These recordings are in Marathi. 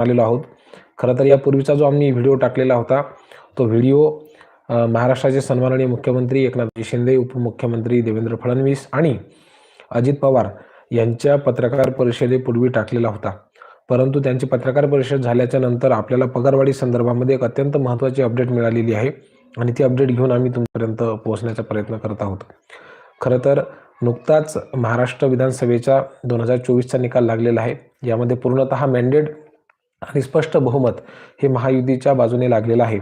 आलेलो आहोत. खरं तर यापूर्वीचा जो आम्ही व्हिडिओ टाकलेला होता तो व्हिडिओ महाराष्ट्राचे सन्माननीय मुख्यमंत्री एकनाथजी शिंदे उपमुख्यमंत्री देवेंद्र फडणवीस आणि अजित पवार यांच्या पत्रकार परिषदेपूर्वी टाकलेला होता. परंतु त्यांची पत्रकार परिषद झाल्याच्यानंतर आपल्याला पगारवाढी संदर्भामध्ये एक अत्यंत महत्त्वाची अपडेट मिळालेली आहे आणि ती अपडेट घेऊन आम्ही तुमपर्यंत पोहोचण्याचा प्रयत्न करत आहोत. खरं तर नुकताच महाराष्ट्र विधानसभेचा दोन हजार चोवीसचा निकाल लागलेला आहे. यामध्ये पूर्णतः मॅन्डेट आणि स्पष्ट बहुमत हे महायुतीच्या बाजूने लागलेलं आहे.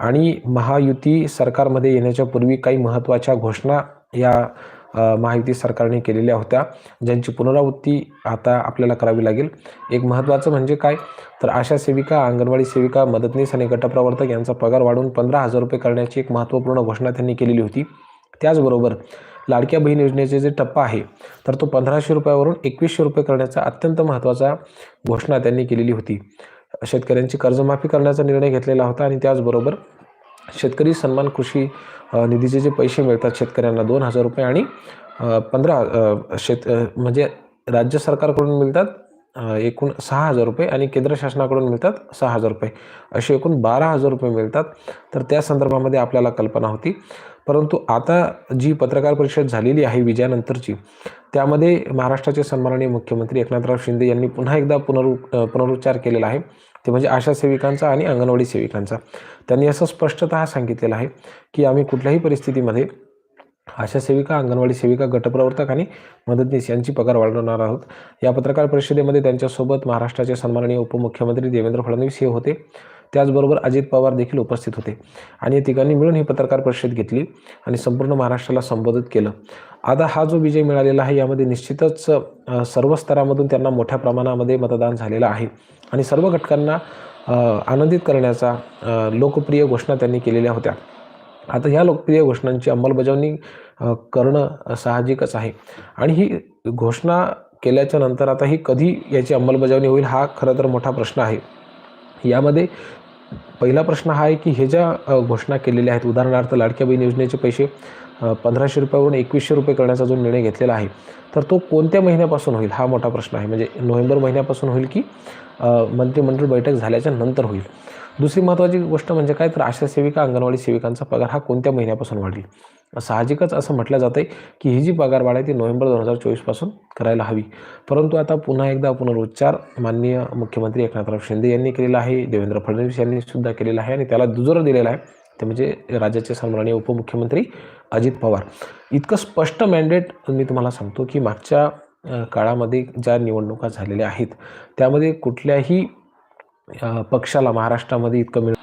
आणि महायुती सरकारमध्ये येण्याच्या पूर्वी काही महत्त्वाच्या घोषणा या महायुती सरकारने केलेल्या होत्या ज्यांची पुनरावृत्ती आता आपल्याला करावी लागेल. एक महत्त्वाचं म्हणजे काय? तर आशा सेविका अंगणवाडी सेविका मदतनीस आणि गटप्रवर्तक यांचा पगार वाढवून पंधरा हजार रुपये करण्याची एक महत्त्वपूर्ण घोषणा त्यांनी केलेली होती. त्याचबरोबर लाडक्या बहीण योजनेचे जे टप्पा आहे तर तो पंधराशे रुपयावरून एकवीसशे रुपये करण्याचा अत्यंत महत्त्वाचा घोषणा त्यांनी केलेली होती. शेतकऱ्यांची कर्जमाफी करण्याचा निर्णय घेतलेला होता आणि त्याचबरोबर शेतकरी सन्मान कृषी निधीचे जे पैसे मिळतात शेतकऱ्यांना दोन हजार रुपये आणि पंधरा शेत म्हणजे राज्य सरकारकडून मिळतात एकूण सहा हजार रुपये आणि केंद्र शासनाकडून मिळतात सहा हजार रुपये. असे एकूण बारा हजार रुपये मिळतात. तर त्या संदर्भामध्ये आपल्याला कल्पना होती. परंतु आता जी पत्रकार परिषद झालेली आहे विजयानंतरची त्यामध्ये महाराष्ट्राचे सन्माननीय मुख्यमंत्री एकनाथराव शिंदे यांनी पुन्हा एकदा पुनरु पुनरुच्चार केलेला आहे. ते म्हणजे आशा सेविकांचा आणि अंगणवाडी सेविकांचा. त्यांनी असं स्पष्टतः सांगितलेलं आहे की आम्ही कुठल्याही परिस्थितीमध्ये आशा सेविका अंगणवाडी सेविका गटप्रवर्तक आणि मदतनीस यांची पगार वाढवणार आहोत. या पत्रकार परिषदेमध्ये त्यांच्यासोबत महाराष्ट्राचे सन्माननीय उपमुख्यमंत्री देवेंद्र फडणवीस हे होते. त्याचबरोबर अजित पवार देखील उपस्थित होते. आणि या तिघांनी मिळून ही पत्रकार परिषद घेतली आणि संपूर्ण महाराष्ट्राला संबोधित केलं. आता हा जो विजय मिळालेला आहे यामध्ये निश्चितच सर्व स्तरामधून त्यांना मोठ्या प्रमाणामध्ये मतदान झालेलं आहे. आणि सर्व घटकांना आनंदित करण्याचा लोकप्रिय घोषणा त्यांनी केलेल्या होत्या. आता ह्या लोकप्रिय घोषणांची अंमलबजावणी करणं साहजिकच आहे. आणि ही घोषणा केल्याच्यानंतर आता ही कधी याची अंमलबजावणी होईल हा खरं तर मोठा प्रश्न आहे. यामध्ये पहिला प्रश्न हा आहे की हे ज्या घोषणा केलेल्या आहेत उदाहरणार्थ लाडक्या बहीण योजनेचे पैसे पंधराशे रुपयावरून एकवीसशे रुपये करण्याचा जो निर्णय घेतलेला आहे तर तो कोणत्या महिन्यापासून होईल हा मोठा प्रश्न आहे. म्हणजे नोव्हेंबर महिन्यापासून होईल की मंत्रिमंडळ बैठक झाल्याच्यानंतर होईल. दुसरी महत्त्वाची गोष्ट म्हणजे काय? तर आशा सेविका अंगणवाडी सेविकांचा पगार हा कोणत्या महिन्यापासून वाढेल? साहजिकच असं म्हटलं जातं आहे की ही जी पगार वाढ आहे ती नोव्हेंबर दोन हजार चोवीसपासून करायला हवी. परंतु आता पुन्हा एकदा पुनरुच्चार माननीय मुख्यमंत्री एकनाथराव शिंदे यांनी केलेला आहे देवेंद्र फडणवीस यांनी सुद्धा केलेला आहे आणि त्याला दुजोरा दिलेला आहे. ते म्हणजे राज्याचे सन्माननीय उपमुख्यमंत्री अजित पवार. इतकं स्पष्ट मॅन्डेट मी तुम्हाला सांगतो की मागच्या काळामध्ये ज्या निवडणुका झालेल्या आहेत त्यामध्ये कुठल्याही पक्षाला महाराष्ट्रामध्ये इतकं मिळ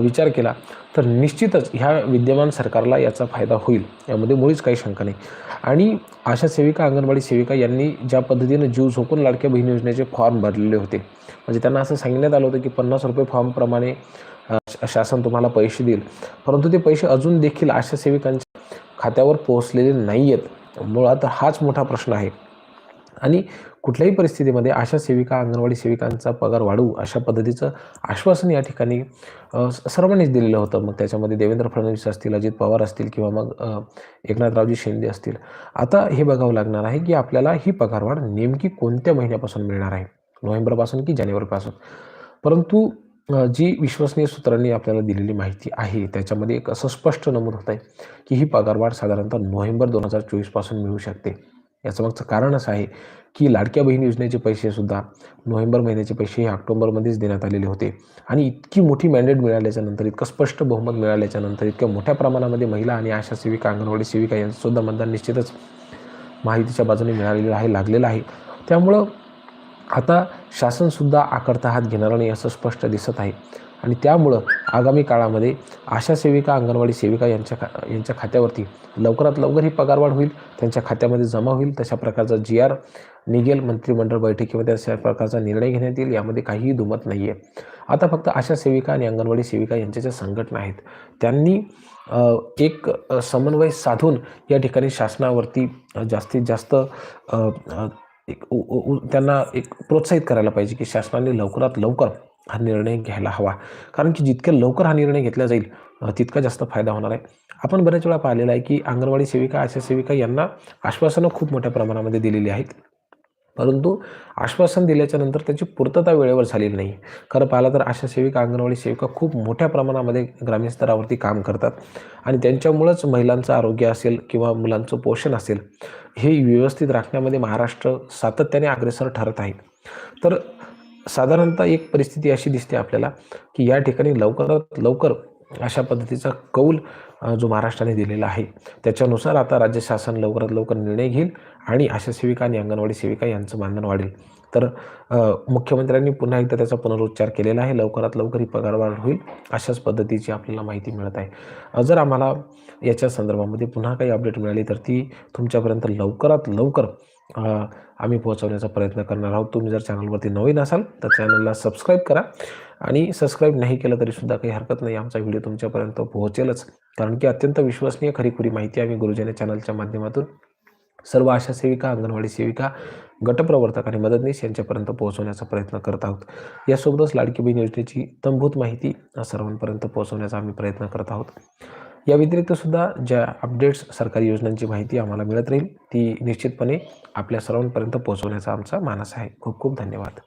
विचार केला तर निश्चितच ह्या विद्यमान सरकारला याचा फायदा होईल. यामध्ये मुळीच काही शंका नाही. आणि आशा सेविका अंगणवाडी सेविका यांनी ज्या पद्धतीनं जीव झोकून लाडक्या बहीण योजनेचे फॉर्म भरलेले होते म्हणजे त्यांना असं सांगण्यात आलं होतं की पन्नास रुपये फॉर्मप्रमाणे शासन तुम्हाला पैसे देईल. परंतु ते पैसे अजून देखील आशा सेविकांच्या खात्यावर पोहोचलेले नाही आहेत मुळात हाच मोठा प्रश्न आहे. आणि कुठल्याही परिस्थितीमध्ये आशा सेविका अंगणवाडी सेविकांचा पगार वाढवू अशा पद्धतीचं आश्वासन या ठिकाणी स- सर्वांनीच दिलेलं होतं. मग त्याच्यामध्ये देवेंद्र फडणवीस असतील अजित पवार असतील किंवा मग एकनाथरावजी शिंदे असतील. आता हे बघावं लागणार आहे की आपल्याला ही पगारवाढ नेमकी कोणत्या महिन्यापासून मिळणार आहे? नोव्हेंबरपासून की जानेवारीपासून? परंतु जी विश्वसनीय सूत्रांनी आपल्याला दिलेली माहिती आहे त्याच्यामध्ये एक असं स्पष्ट नमूद होत आहे की ही पगारवाढ साधारणतः नोव्हेंबर दोन हजार चोवीसपासून मिळू शकते. याचं मागचं कारण असं आहे की लाडक्या बहीण योजनेचे पैसेसुद्धा नोव्हेंबर महिन्याचे पैसे हे ऑक्टोबरमध्येच देण्यात आलेले होते. आणि इतकी मोठी मॅन्डेट मिळाल्याच्या नंतर इतकं स्पष्ट बहुमत मिळाल्याच्या नंतर इतक्या मोठ्या प्रमाणामध्ये महिला आणि आशा सेविका अंगणवाडी सेविका यांचंसुद्धा मतदान निश्चितच माहितीच्या बाजूने मिळालेलं आहे लागलेलं आहे. त्यामुळं आता शासनसुद्धा आकडता हात घेणार नाही असं स्पष्ट दिसत आहे. आणि त्यामुळं आगामी काळामध्ये आशा सेविका अंगणवाडी सेविका यांच्या खा यांच्या खात्यावरती लवकरात लवकर ही पगारवाढ होईल त्यांच्या खात्यामध्ये जमा होईल. तशा प्रकारचा जी आर निघेल मंत्रिमंडळ बैठकीमध्ये अशा प्रकारचा निर्णय घेण्यात येईल यामध्ये काहीही दुमत नाही आहे आता फक्त आशा सेविका आणि अंगणवाडी सेविका यांच्या ज्या संघटना आहेत त्यांनी एक समन्वय साधून या ठिकाणी शासनावरती जास्तीत जास्त एक उ- त्यांना एक प्रोत्साहित करायला पाहिजे की शासनाने लवकरात लवकर हा निर्णय घ्यायला हवा. कारण की जितक्या लवकर हा निर्णय घेतला जाईल तितका जास्त फायदा होणार आहे. आपण बऱ्याच वेळा पाहिलेला आहे की अंगणवाडी सेविका आशा सेविका यांना आश्वासनं खूप मोठ्या प्रमाणामध्ये दिलेली आहेत. परंतु आश्वासन दिल्याच्या नंतर त्याची पूर्तता वेळेवर झालेली नाही. खरं पाहिलं तर आशा सेविका अंगणवाडी सेविका खूप मोठ्या प्रमाणामध्ये ग्रामीण स्तरावरती काम करतात. आणि त्यांच्यामुळंच महिलांचं आरोग्य असेल किंवा मुलांचं पोषण असेल हे व्यवस्थित राखण्यामध्ये महाराष्ट्र सातत्याने अग्रेसर ठरत आहे. तर साधारणतः एक परिस्थिती अशी दिसते आपल्याला की या ठिकाणी लवकरात लवकर अशा पद्धतीचा कौल जो महाराष्ट्राने दिलेला आहे. त्याच्यानुसार आता राज्य शासन लवकरात लवकर निर्णय घेईल आणि आशा सेविका आणि अंगणवाडी सेविका यांचं मानधन वाढेल. तर मुख्यमंत्र्यांनी पुन्हा एकदा त्याचा पुनरुच्चार केलेला आहे. लवकरात लवकर ही पगारवाढ होईल अशाच पद्धतीची आपल्याला माहिती मिळत आहे. जर आम्हाला याच्या संदर्भामध्ये पुन्हा काही अपडेट मिळाली तर ती तुमच्यापर्यंत लवकरात लवकर आम्ही पोहोचवण्याचा प्रयत्न करणार आहोत. तुम्ही जर चॅनलवरती नवीन असाल तर चॅनलला सबस्क्राईब करा आणि सबस्क्राईब नाही केलं तरीसुद्धा काही हरकत नाही. आमचा व्हिडिओ तुमच्यापर्यंत पोहोचेलच. कारण की अत्यंत विश्वसनीय खरीखुरी माहिती आम्ही गुरुजने चॅनलच्या माध्यमातून सर्व आशा सेविका अंगणवाडी सेविका गटप्रवर्तक आणि मदतनीस यांच्यापर्यंत पोहोचवण्याचा प्रयत्न करत आहोत. यासोबतच लाडकी बहीण योजनेची तंभूत माहिती सर्वांपर्यंत पोहोचवण्याचा आम्ही प्रयत्न करत आहोत. या व्यतिरिक्त सुद्धा ज्या अपडेट्स सरकारी योजनांची माहिती आम्हाला मिळत राहील ती निश्चितपणे आपल्या सर्वांपर्यंत पोहोचवण्याचा आमचा मानस आहे. खूप खूप धन्यवाद.